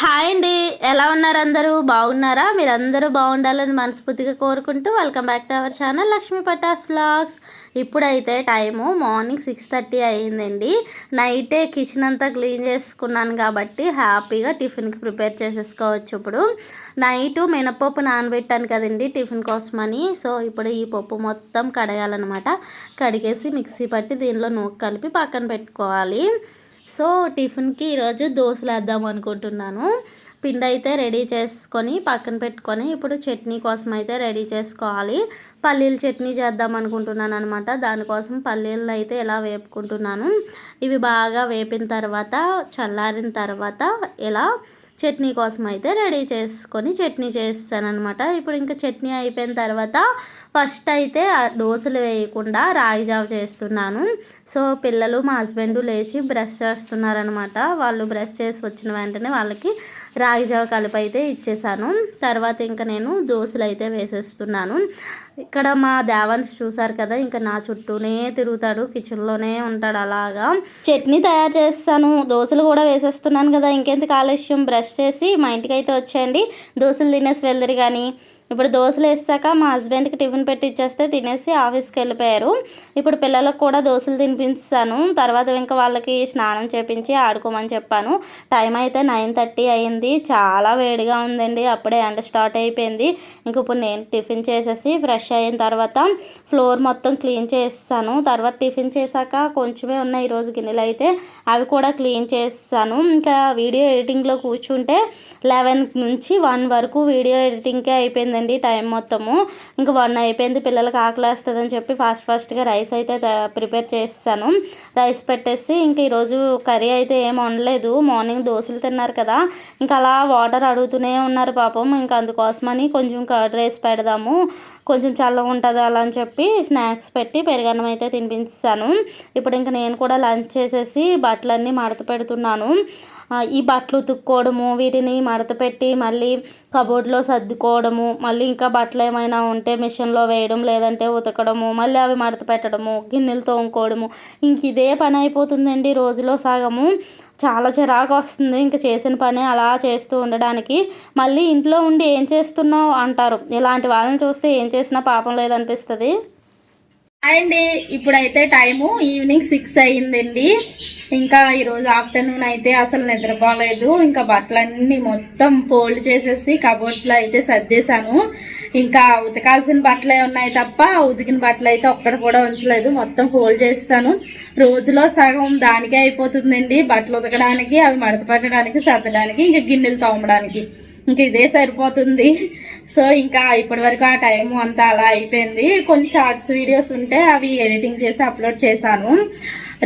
Hi అండి. ఎలా ఉన్నారు అందరూ? బాగున్నారా? మీరందరూ బాగుండాలని మనస్ఫూర్తిగా కోరుకుంటూ welcome back to our channel Lakshmi Patas vlogs. ఇప్పుడైతే టైము మార్నింగ్ సిక్స్ థర్టీ అయ్యిందండి. నైటే కిచెన్ అంతా క్లీన్ చేసుకున్నాను కాబట్టి హ్యాపీగా టిఫిన్కి ప్రిపేర్ చేసేసుకోవచ్చు ఇప్పుడు. నైటు మినపప్పు నానబెట్టాను కదండి టిఫిన్ కోసమని. సో ఇప్పుడు ఈ పప్పు మొత్తం కడగాలన్నమాట. కడిగేసి మిక్సీ పట్టి దీనిలో నూక కలిపి పక్కన పెట్టుకోవాలి. సో టిఫిన్కి ఈరోజు దోశలు వేద్దాం అనుకుంటున్నాను. పిండి అయితే రెడీ చేసుకొని పక్కన పెట్టుకొని ఇప్పుడు చట్నీ కోసం అయితే రెడీ చేసుకోవాలి. పల్లీలు చట్నీ చేద్దాం అనుకుంటున్నాను అనమాట దానికోసం పల్లీలను అయితే ఇలా వేపుకుంటున్నాను. ఇవి బాగా వేపిన తర్వాత చల్లారిన తర్వాత ఇలా చట్నీ కోసం అయితే రెడీ చేసుకొని చట్నీ చేస్తానమాట ఇప్పుడు ఇంకా చట్నీ అయిపోయిన తర్వాత ఫస్ట్ అయితే దోశలు వేయకుండా రాగి జావ చేస్తున్నాను. సో పిల్లలు మా హస్బెండ్ లేచి బ్రష్ చేస్తున్నారనమాట వాళ్ళు బ్రష్ చేసి వచ్చిన వెంటనే వాళ్ళకి రాగి జావ కలిపి అయితే ఇచ్చేసాను. తర్వాత ఇంకా నేను దోశలు అయితే వేసేస్తున్నాను. ఇక్కడ మా దేవాన్స్ చూసారు కదా ఇంకా నా చుట్టూనే తిరుగుతాడు కిచెన్లోనే ఉంటాడు అలాగా. చట్నీ తయారు చేస్తాను. దోశలు కూడా వేసేస్తున్నాను కదా ఇంకెంత కాలుష్యం బ్రష్ చేసి మా ఇంటికి అయితే వచ్చేయండి. దోశలు తినేసి వెళ్దరు కానీ ఇప్పుడు దోశలు వేసాక మా హస్బెండ్కి టిఫిన్ పెట్టి ఇచ్చేస్తే తినేసి ఆఫీస్కి వెళ్ళిపోయారు. ఇప్పుడు పిల్లలకు కూడా దోశలు తినిపించాను తర్వాత ఇంకా వాళ్ళకి స్నానం చేపించి ఆడుకోమని చెప్పాను. టైం అయితే నైన్ థర్టీ అయింది. చాలా వేడిగా ఉందండి. అప్పుడే ఎండ స్టార్ట్ అయిపోయింది. ఇంక ఇప్పుడు నేను టిఫిన్ చేసేసి ఫ్రెష్ అయిన తర్వాత ఫ్లోర్ మొత్తం క్లీన్ చేస్తాను. తర్వాత టిఫిన్ చేశాక కొంచెమే ఉన్నాయి ఈరోజు గిన్నెలు అయితే. అవి కూడా క్లీన్ చేస్తాను. ఇంకా వీడియో ఎడిటింగ్లో కూర్చుంటే లెవెన్ నుంచి వన్ వరకు వీడియో ఎడిటింగ్కే అయిపోయింది. అయిపోయిందండి టైం మొత్తము. ఇంకా వన్ అయిపోయింది పిల్లలకి ఆకలి అని చెప్పి ఫాస్ట్ ఫాస్ట్గా రైస్ అయితే ప్రిపేర్ చేస్తాను రైస్ పెట్టేసి ఇంక ఈరోజు కర్రీ అయితే ఏం వండలేదు. మార్నింగ్ దోశలు తిన్నారు కదా. ఇంకా అలా వాటర్ అడుగుతూనే ఉన్నారు పాపం. ఇంకా అందుకోసమని కొంచెం కర్డ్ రైస్ పెడదాము. కొంచెం చల్లగా ఉంటుంది అలా అని చెప్పి స్నాక్స్ పెట్టి పెరుగన్నం అయితే తినిపించాను ఇప్పుడు ఇంకా నేను కూడా లంచ్ చేసేసి బట్టలన్నీ మడత పెడుతున్నాను. ఈ బట్టలు ఉతుక్కోవడము వీటిని మడత పెట్టి మళ్ళీ కబోర్డ్లో సర్దుకోవడము మళ్ళీ ఇంకా బట్టలు ఏమైనా ఉంటే మిషన్లో వేయడం లేదంటే ఉతకడము మళ్ళీ అవి మడత పెట్టడము గిన్నెలు తోముకోవడము. ఇంక ఇదే పని అయిపోతుందండి రోజులో సగము. చాలా చిరాకు వస్తుంది ఇంకా చేసిన పని అలా చేస్తూ ఉండడానికి. మళ్ళీ ఇంట్లో ఉండి ఏం చేస్తున్నావు అంటారు. ఇలాంటి వాళ్ళని చూస్తే ఏం చేసినా పాపం లేదనిపిస్తుంది. అండి ఇప్పుడైతే టైము ఈవినింగ్ సిక్స్ అయ్యిందండి ఇంకా ఈరోజు ఆఫ్టర్నూన్ అయితే అసలు నిద్రపోలేదు. ఇంకా బట్టలన్నీ మొత్తం ఫోల్డ్ చేసేసి కబోర్డ్స్లో అయితే సర్దేశాను. ఇంకా ఉతకాల్సిన బట్టలే ఉన్నాయి తప్ప ఉతికిన బట్టలు అయితే ఒక్కడ కూడా ఉంచలేదు. మొత్తం ఫోల్డ్ చేస్తాను రోజులో సగం దానికే అయిపోతుందండి. బట్టలు ఉతకడానికి అవి మడత పెట్టడానికి సర్దడానికి ఇంకా గిన్నెలు తోమడానికి. ఇంక ఇదే సరిపోతుంది. సో ఇంకా ఇప్పటి వరకు ఆ టైం అంతా అలా అయిపోయింది. కొన్ని షార్ట్స్ వీడియోస్ ఉంటే అవి ఎడిటింగ్ చేసి అప్లోడ్ చేశాను.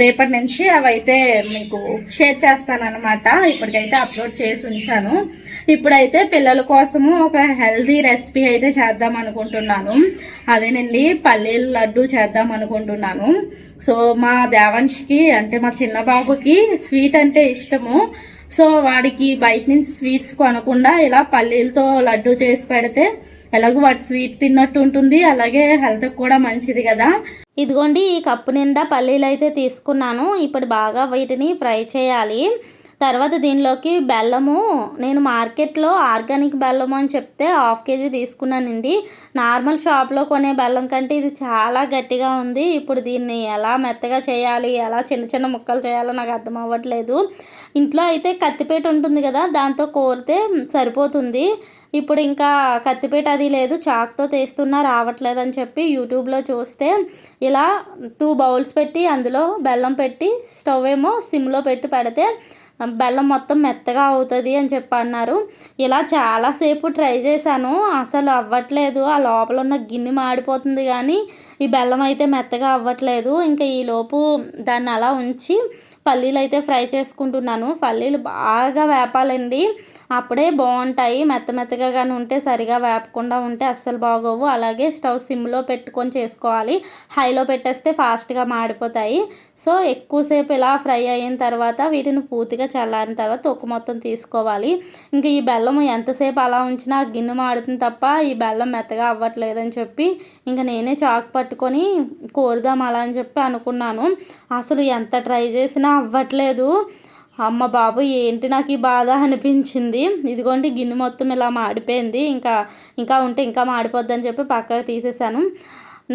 రేపటి నుంచి అవైతే మీకు షేర్ చేస్తాను అనమాట ఇప్పటికైతే అప్లోడ్ చేసి ఉంచాను. ఇప్పుడైతే పిల్లల కోసము ఒక హెల్దీ రెసిపీ అయితే చేద్దాం అనుకుంటున్నాను. అదేనండి పల్లీల లడ్డు చేద్దాం అనుకుంటున్నాను. సో మా దేవంశ్కి అంటే మా చిన్న బాబుకి స్వీట్ అంటే ఇష్టము. సో వాడికి బయట నుంచి స్వీట్స్ కొనకుండా ఇలా పల్లీలతో లడ్డు చేసి పెడితే ఎలాగో వాటి స్వీట్ తిన్నట్టు ఉంటుంది అలాగే హెల్త్కి కూడా మంచిది కదా. ఇదిగోండి ఈ కప్పు నిండా పల్లీలు అయితే తీసుకున్నాను. ఇప్పుడు బాగా వీటిని ఫ్రై చేయాలి. తర్వాత దీనిలోకి బెల్లము నేను మార్కెట్లో ఆర్గానిక్ బెల్లం అని చెప్తే హాఫ్ కేజీ తీసుకున్నానండి. నార్మల్ షాప్లో కొనే బెల్లం కంటే ఇది చాలా గట్టిగా ఉంది. ఇప్పుడు దీన్ని ఎలా మెత్తగా చేయాలి ఎలా చిన్న చిన్న ముక్కలు చేయాలో నాకు అర్థం అవ్వట్లేదు. ఇంట్లో అయితే కత్తిపేట ఉంటుంది కదా దాంతో కోరితే సరిపోతుంది. ఇప్పుడు ఇంకా కత్తిపేట అది లేదు చాక్తో తీస్తున్నా రావట్లేదు అని చెప్పి యూట్యూబ్లో చూస్తే ఇలా టూ బౌల్స్ పెట్టి అందులో బెల్లం పెట్టి స్టవ్ ఏమో సిమ్లో పెట్టి పెడితే బెల్లం మొత్తం మెత్తగా అవుతుంది అని చెప్పి అన్నారు ఇలా చాలాసేపు ట్రై చేశాను. అసలు అవ్వట్లేదు. ఆ లోపల ఉన్న గిన్నె మాడిపోతుంది కానీ ఈ బెల్లం అయితే మెత్తగా అవ్వట్లేదు. ఇంకా ఈలోపు దాన్ని అలా ఉంచి పల్లీలు అయితే ఫ్రై చేసుకుంటున్నాను. పల్లీలు బాగా వేపాలండి. అప్పుడే బాగుంటాయి. మెత్త మెత్తగా కానీ ఉంటే సరిగా వేపకుండా ఉంటే అస్సలు బాగోవు. అలాగే స్టవ్ సిమ్లో పెట్టుకొని చేసుకోవాలి. హైలో పెట్టేస్తే ఫాస్ట్గా మాడిపోతాయి. సో ఎక్కువసేపు ఇలా ఫ్రై అయిన తర్వాత వీటిని పూర్తిగా చల్లారిన తర్వాత తొక్కు మొత్తం తీసుకోవాలి. ఇంకా ఈ బెల్లం ఎంతసేపు అలా ఉంచినా గిన్నె మాడుతుంది తప్ప ఈ బెల్లం మెత్తగా అవ్వట్లేదని చెప్పి ఇంకా నేనే చాక్ పట్టుకొని కోరుదాం అలా అని చెప్పి అనుకున్నాను. అసలు ఎంత ట్రై చేసినా అవ్వట్లేదు. అమ్మ బాబు ఏంటి నాకు ఈ బాధ అనిపించింది? ఇదిగోండి గిన్నె మొత్తం ఇలా మాడిపోయింది. ఇంకా ఇంకా ఉంటే ఇంకా మాడిపోద్దని చెప్పి పక్కకు తీసేసాను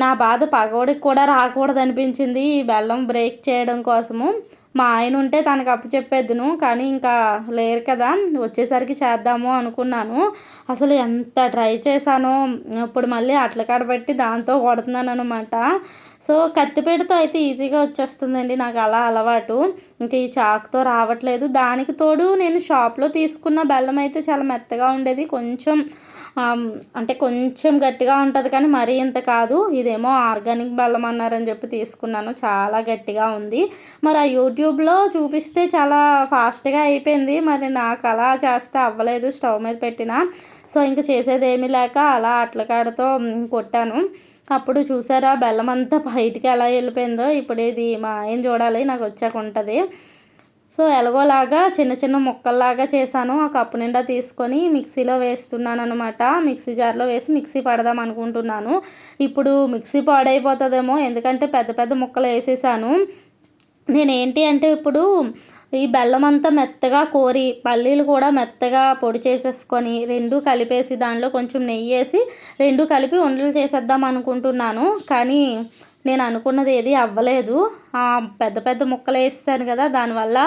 నా బాధ పగోడికి కూడా రాకూడదు అనిపించింది ఈ బెల్లం బ్రేక్ చేయడం కోసము. మా ఆయన ఉంటే తనకు అప్పు చెప్పేద్దును కానీ ఇంకా లేరు కదా వచ్చేసరికి చేద్దాము అనుకున్నాను. అసలు ఎంత ట్రై చేశానో ఇప్పుడు మళ్ళీ అట్ల కడబెట్టి దాంతో కొడుతున్నాను అనమాట సో కత్తిపేటతో అయితే ఈజీగా వచ్చేస్తుందండి నాకు అలా అలవాటు. ఇంకా ఈ చాకుతో రావట్లేదు. దానికి తోడు నేను షాప్లో తీసుకున్న బెల్లం అయితే చాలా మెత్తగా ఉండేది. కొంచెం అంటే కొంచెం గట్టిగా ఉంటుంది కానీ మరీ ఇంత కాదు. ఇదేమో ఆర్గానిక్ బెల్లం అన్నారని చెప్పి తీసుకున్నాను. చాలా గట్టిగా ఉంది. మరి ఆ యూట్యూబ్లో చూపిస్తే చాలా ఫాస్ట్గా అయిపోయింది. మరి నాకు అలా చేస్తే అవ్వలేదు స్టవ్ మీద పెట్టిన. సో ఇంక చేసేది ఏమీ లేక అలా అట్లకాడతో కొట్టాను. అప్పుడు చూసారా బెల్లం అంతా బయటికి ఎలా వెళ్ళిపోయిందో. ఇప్పుడు ఇది మా ఆయన చూడాలి? నాకు వచ్చాక ఉంటుంది. సో ఎలాగోలాగా చిన్న చిన్న ముక్కల్లాగా చేశాను. ఆ కప్పు నిండా తీసుకొని మిక్సీలో వేస్తున్నాను అనమాట మిక్సీ జార్లో వేసి మిక్సీ పడదాం అనుకుంటున్నాను. ఇప్పుడు మిక్సీ పాడైపోతుందేమో ఎందుకంటే పెద్ద పెద్ద ముక్కలు వేసేసాను. నేనేంటి అంటే ఇప్పుడు ఈ బెల్లం అంతా మెత్తగా కోరి పల్లీలు కూడా మెత్తగా పొడి చేసేసుకొని రెండు కలిపేసి దానిలో కొంచెం నెయ్యి వేసి రెండు కలిపి ఉండలు చేసేద్దాం అనుకుంటున్నాను. కానీ నేను అనుకున్నది ఏది అవ్వలేదు. పెద్ద పెద్ద ముక్కలు వేస్తాను కదా దానివల్ల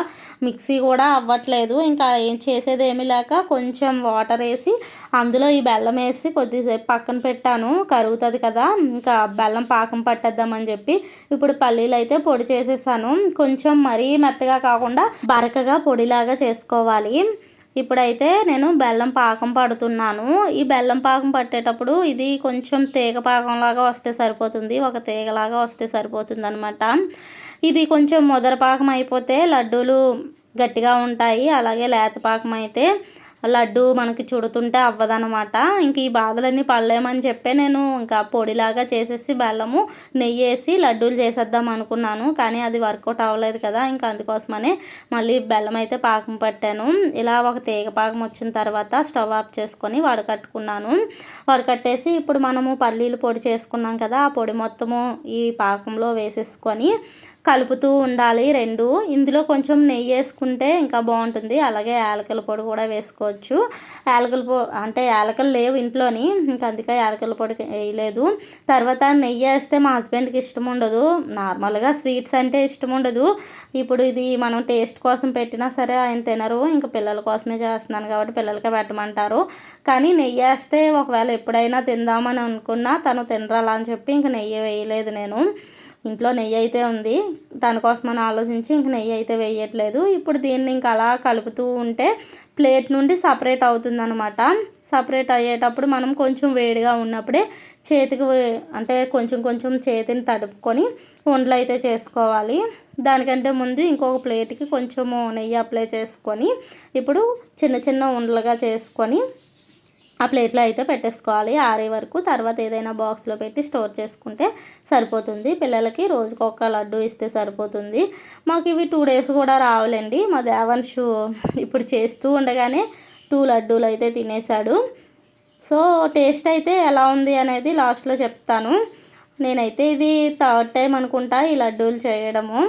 మిక్సీ కూడా అవ్వట్లేదు. ఇంకా ఏం చేసేది ఏమీ లేక కొంచెం వాటర్ వేసి అందులో ఈ బెల్లం వేసి కొద్దిసేపు పక్కన పెట్టాను. కరుగుతుంది కదా ఇంకా బెల్లం పాకం పట్టేద్దామని చెప్పి ఇప్పుడు పల్లీలు అయితే పొడి చేసేసాను. కొంచెం మరీ మెత్తగా కాకుండా బరకగా పొడిలాగా చేసుకోవాలి. ఇప్పుడైతే నేను బెల్లం పాకం పడుతున్నాను. ఈ బెల్లం పాకం పట్టేటప్పుడు ఇది కొంచెం తీగ పాకంలాగా వస్తే సరిపోతుంది. ఒక తీగలాగా వస్తే సరిపోతుంది అనమాట ఇది కొంచెం ముదర పాకం అయిపోతే లడ్డూలు గట్టిగా ఉంటాయి. అలాగే లేత పాకం అయితే లడ్డు మనకి చుడుతుంటే అవ్వదనమాట ఇంక ఈ బాధలన్నీ పడలేమని చెప్పే నేను ఇంకా పొడిలాగా చేసేసి బెల్లము నెయ్యి వేసి లడ్డూలు చేసేద్దాం అనుకున్నాను. కానీ అది వర్కౌట్ అవ్వలేదు కదా ఇంకా అందుకోసమనే మళ్ళీ బెల్లం అయితే పాకం పట్టాను. ఇలా ఒక తీగ పాకం వచ్చిన తర్వాత స్టవ్ ఆఫ్ చేసుకొని వడకట్టుకున్నాను. వడకట్టేసి ఇప్పుడు మనము పల్లీలు పొడి చేసుకున్నాం కదా ఆ పొడి మొత్తము ఈ పాకంలో వేసేసుకొని కలుపుతూ ఉండాలి రెండు. ఇందులో కొంచెం నెయ్యి వేసుకుంటే ఇంకా బాగుంటుంది. అలాగే యాలకల పొడి కూడా వేసుకోవచ్చు. యాలకల పొ అంటే యాలకలు లేవు ఇంట్లోని ఇంకా అందుకే యాలకల పొడి వేయలేదు. తర్వాత నెయ్యి వేస్తే మా హస్బెండ్కి ఇష్టం ఉండదు. నార్మల్గా స్వీట్స్ అంటే ఇష్టం ఉండదు. ఇప్పుడు ఇది మనం టేస్ట్ కోసం పెట్టినా సరే ఆయన తినరు. ఇంకా పిల్లల కోసమే చేస్తున్నాను కాబట్టి పిల్లలకే పెట్టమంటారు. కానీ నెయ్యి వేస్తే ఒకవేళ ఎప్పుడైనా తిందామని అనుకున్నా తను తినరాలా అని చెప్పి ఇంకా నెయ్యి వేయలేదు నేను. ఇంట్లో నెయ్యి అయితే ఉంది. దానికోసమని ఆలోచించి ఇంక నెయ్యి అయితే వేయట్లేదు. ఇప్పుడు దీన్ని ఇంకా అలా కలుపుతూ ఉంటే ప్లేట్ నుండి సపరేట్ అవుతుంది అనమాట సపరేట్ అయ్యేటప్పుడు మనం కొంచెం వేడిగా ఉన్నప్పుడే చేతికి అంటే కొంచెం కొంచెం చేతిని తడుపుకొని వండలు అయితే చేసుకోవాలి. దానికంటే ముందు ఇంకొక ప్లేట్కి కొంచెము నెయ్యి అప్లై చేసుకొని ఇప్పుడు చిన్న చిన్న ఉండలుగా చేసుకొని ఆ ప్లేట్లో అయితే పెట్టేసుకోవాలి. ఆరే వరకు తర్వాత ఏదైనా బాక్స్లో పెట్టి స్టోర్ చేసుకుంటే సరిపోతుంది. పిల్లలకి రోజుకు ఒక్క లడ్డు ఇస్తే సరిపోతుంది. మాకు ఇవి టూ డేస్ కూడా రావాలండి. మా దేవన్షు ఇప్పుడు చేస్తూ ఉండగానే టూ లడ్డూలు అయితే తినేశాడు. సో టేస్ట్ అయితే ఎలా ఉంది అనేది లాస్ట్లో చెప్తాను. నేనైతే ఇది థర్డ్ టైం అనుకుంటా ఈ లడ్డూలు చేయడము.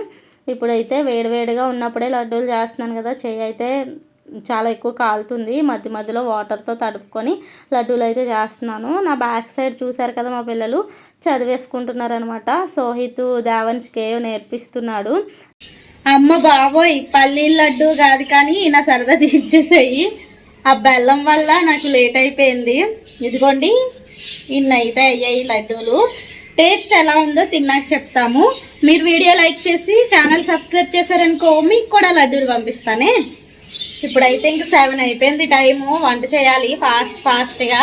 ఇప్పుడైతే వేడివేడిగా ఉన్నప్పుడే లడ్డూలు చేస్తున్నాను కదా చేయి అయితే చాలా ఎక్కువ కాలుతుంది. మధ్య మధ్యలో వాటర్తో తడుపుకొని లడ్డూలు అయితే చేస్తున్నాను. నా బ్యాక్ సైడ్ చూశారు కదా మా పిల్లలు? చదివేసుకుంటున్నారనమాట సోహిత్ దేవన్స్కే నేర్పిస్తున్నాడు. అమ్మ బాబోయ్ పల్లీల లడ్డు కాదు కానీ నా సరదా తీర్చేసాయి. ఆ బెల్లం వల్ల నాకు లేట్ అయిపోయింది. ఇదిగోండి ఇన్ని అయితే అయ్యాయి లడ్డూలు. టేస్ట్ ఎలా ఉందో తిన్నాక చెప్తాము. మీరు వీడియో లైక్ చేసి ఛానల్ సబ్స్క్రైబ్ చేశారనుకో మీకు కూడా లడ్డూలు పంపిస్తానే. ఇప్పుడైతే ఇంక సెవెన్ అయిపోయింది టైము. వంట చేయాలి ఫాస్ట్ ఫాస్ట్గా.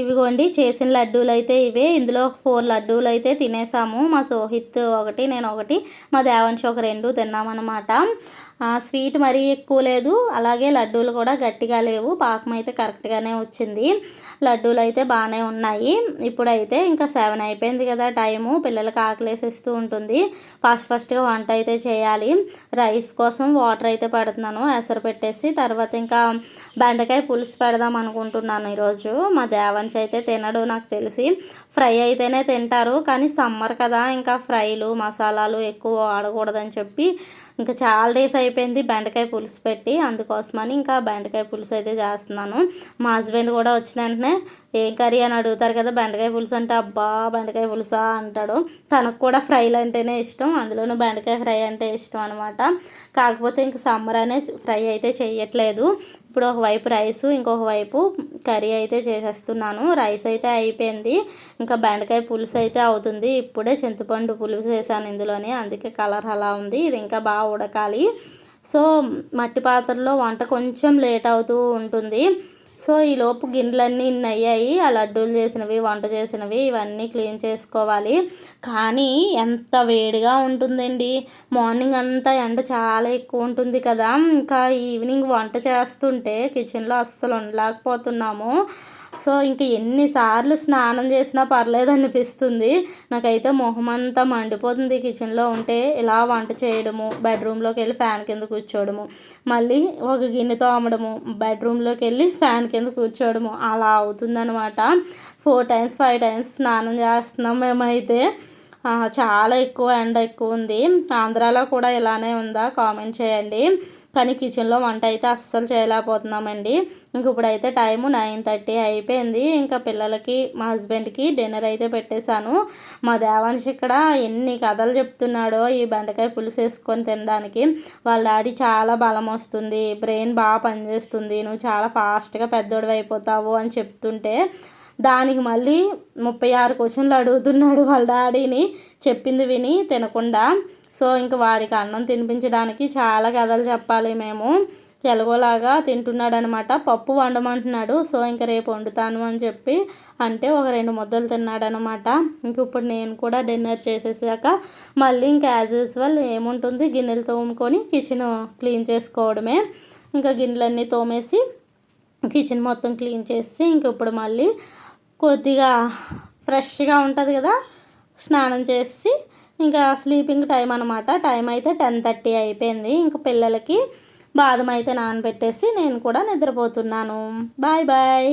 ఇవిగోండి చేసిన లడ్డూలు అయితే ఇవే. ఇందులో ఫోర్ లడ్డూలు అయితే తినేసాము. మా సోహిత్ ఒకటి నేను ఒకటి మా దేవంశ ఒక రెండు తిన్నామన్నమాట. స్వీట్ మరీ ఎక్కువ లేదు. అలాగే లడ్డూలు కూడా గట్టిగా లేవు. పాకం అయితే కరెక్ట్గానే వచ్చింది. లడ్డూలు అయితే బాగానే ఉన్నాయి. ఇప్పుడైతే ఇంకా సెవెన్ అయిపోయింది కదా టైము. పిల్లలకి ఆకలేసేస్తూ ఉంటుంది. ఫస్ట్ ఫస్ట్గా వంట అయితే చేయాలి. రైస్ కోసం వాటర్ అయితే పెడుతున్నాను. ఎసరు పెట్టేసి తర్వాత ఇంకా బెండకాయ పులుసు పెడదాం అనుకుంటున్నాను ఈరోజు. మా దేవంశ అయితే తినడు నాకు తెలిసి. ఫ్రై అయితేనే తింటారు. కానీ సమ్మర్ కదా. ఇంకా ఫ్రైలు మసాలాలు ఎక్కువ వాడకూడదని చెప్పి ఇంకా చాలా డేస్ అయిపోయింది బెండకాయ పులుసు పెట్టి అందుకోసమని ఇంకా బెండకాయ పులుసు అయితే చేస్తున్నాను. మా హస్బెండ్ కూడా వచ్చిన వెంటనే ఏం కర్రీ? అని అడుగుతారు కదా బెండకాయ పులుసు అంటే అబ్బా బెండకాయ పులుసా? అంటాడు. తనకు కూడా ఫ్రైలు అంటేనే ఇష్టం అందులోనూ బెండకాయ ఫ్రై అంటే ఇష్టం అనమాట కాకపోతే ఇంకా సమ్మర్ అనే ఫ్రై అయితే చేయట్లేదు ఇప్పుడు ఒకవైపు రైస్ ఇంకొక వైపు కర్రీ అయితే చేసేస్తున్నాను. రైస్ అయితే అయిపోయింది. ఇంకా బెండకాయ పులుసు అయితే అవుతుంది. ఇప్పుడే చింతపండు పులుసు వేసాను ఇందులోనే. అందుకే కలర్ అలా ఉంది. ఇది ఇంకా బాగా ఉడకాలి. సో మట్టి పాత్రలో వంట కొంచెం లేట్ అవుతూ ఉంటుంది. సో ఈలోపు గిన్నెలన్నీ ఇన్ని అయ్యాయి ఆ లడ్డూలు చేసినవి వంట చేసినవి ఇవన్నీ క్లీన్ చేసుకోవాలి. కానీ ఎంత వేడిగా ఉంటుందండి. మార్నింగ్ అంతా ఎండ చాలా ఎక్కువ ఉంటుంది కదా. ఇంకా ఈవినింగ్ వంట చేస్తుంటే కిచెన్లో అస్సలు ఉండలేకపోతున్నాము. సో ఇంక ఎన్నిసార్లు స్నానం చేసినా పర్లేదు అనిపిస్తుంది నాకైతే మొహం అంతా మండిపోతుంది కిచెన్లో ఉంటే ఇలా వంట చేయడము బెడ్రూమ్లోకి వెళ్ళి ఫ్యాన్ కింద కూర్చోవడము మళ్ళీ ఒక గిన్నె తోమడము బెడ్రూమ్లోకి వెళ్ళి ఫ్యాన్ కింద కూర్చోవడము అలా అవుతుందనమాట ఫోర్ టైమ్స్ ఫైవ్ టైమ్స్ స్నానం చేస్తున్నాం మేమైతే. చాలా ఎక్కువ ఎండ ఎక్కువ ఉంది. ఆంధ్రాలో కూడా ఇలానే ఉందా? కామెంట్ చేయండి. కానీ కిచెన్లో వంట అయితే అస్సలు చేయలేకపోతున్నామండి. ఇంక ఇప్పుడైతే టైము నైన్ థర్టీ అయిపోయింది. ఇంకా పిల్లలకి మా హస్బెండ్కి డిన్నర్ అయితే పెట్టేశాను. మా దేవాంశ్ ఇక్కడ ఎన్ని కథలు చెప్తున్నాడో ఈ బెండకాయ పులుసు వేసుకొని తినడానికి. వాళ్ళ డాడీ చాలా బలం వస్తుంది. బ్రెయిన్ బాగా పనిచేస్తుంది. నువ్వు చాలా ఫాస్ట్గా పెద్దోడు అయిపోతావు అని చెప్తుంటే దానికి మళ్ళీ ముప్పై ఆరు క్వశ్చన్లు అడుగుతున్నాడు వాళ్ళ డాడీని. చెప్పింది విని తినకుండా. సో ఇంక వాడికి అన్నం తినిపించడానికి చాలా కథలు చెప్పాలి మేము. ఎలాగోలాగా తింటున్నాడనమాట. పప్పు వండమంటున్నాడు. సో ఇంక రేపు వండుతాను అని చెప్పి అంటే ఒక రెండు ముద్దలు తిన్నాడనమాట. ఇంక ఇప్పుడు నేను కూడా డిన్నర్ చేసేసాక మళ్ళీ ఇంకా యాజ్ యూజువల్ ఏముంటుంది? గిన్నెలు తోముకొని కిచెన్ క్లీన్ చేసుకోవడమే. ఇంకా గిన్నెలన్నీ తోమేసి కిచెన్ మొత్తం క్లీన్ చేసి ఇంక ఇప్పుడు మళ్ళీ కొద్దిగా ఫ్రెష్గా ఉంటుంది కదా స్నానం చేసి ఇంకా స్లీపింగ్ టైం అనమాట టైం అయితే టెన్ థర్టీ అయిపోయింది. ఇంకా పిల్లలకి బాదం అయితే నానబెట్టేసి నేను కూడా నిద్రపోతున్నాను. Bye bye.